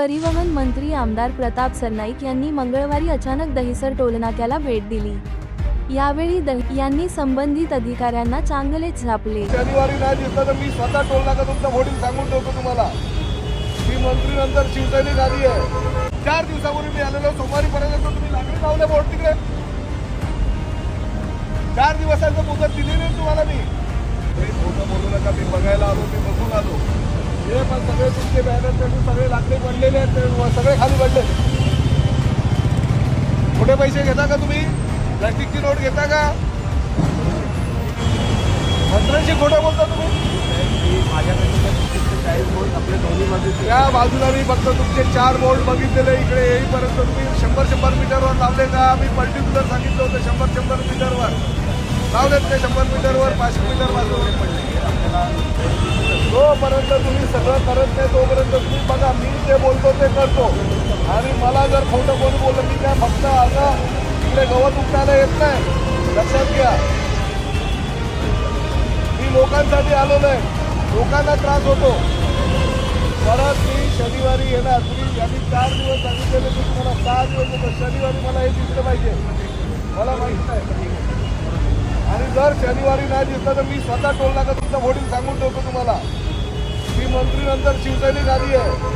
परिवहन मंत्री आमदार प्रताप सरनाईक यांनी मंगळवारी अचानक दहिसर टोलनाक्याला भेट दिली. यावेळी दही यांनी संबंधित अधिकाऱ्यांना चांगलेच झापले. शनिवारी नाही दिसलं तर मी स्वतः टोलनाका तुमचा फोडून सांगून ठेवतो तुम्हाला. मी मंत्री नंतर शिवसैनिक आली आहे. चार दिवसापूर्वी मी आलेलो सोमवारी पर्यंत तुम्ही लाकडी लावले बोट तिकडे. चार दिवसाचं मुदत दिली नाही तुम्हाला मी. काही खोटं बोलू नका मी बघायला आलो मी बघून आलो. हे पण सगळे तुमचे बॅनर त्यांनी सगळे लाकडी पडलेले आहेत सगळे खाली पडले मोठे पैसे घेता का तुम्ही? प्लॅस्टिकची नोट घेता का? मंत्र्यांशी खोटं बोलता तुम्ही? त्या बाजूला मी फक्त तुमचे चार बोर्ड बघितलेले इकडे. येईपर्यंत तुम्ही शंभर शंभर मीटरवर लावले का? मी पर्टिक्युलर सांगितलं होतं शंभर शंभर मीटरवर. लावलेत ते शंभर मीटरवर पाचशे मीटर बाजूवर जोपर्यंत तुम्ही सगळं करत नाही तोपर्यंत तुम्ही बघा मी जे बोलतो ते करतो. आणि मला जर खोटं कोणी बोललं की काय फक्त आता इकडे गवत उपटायला येत नाही? लक्षात घ्या. मी लोकांसाठी आलेलो आहे. लोकांना त्रास होतो. परत मी शनिवारी येणार. तुम्ही यांनी चार दिवस सांगितलेले मी तुम्हाला सहा दिवस येतो. शनिवारी मला हे दिसलं पाहिजे. मला माहीत नाही. आणि जर शनिवारी नाही दिसलं तर मी स्वतः टोल नाका तुमचा फोडून सांगून ठेवतो तुम्हाला. मंत्री नंतर शिवसैनिक आली आहे.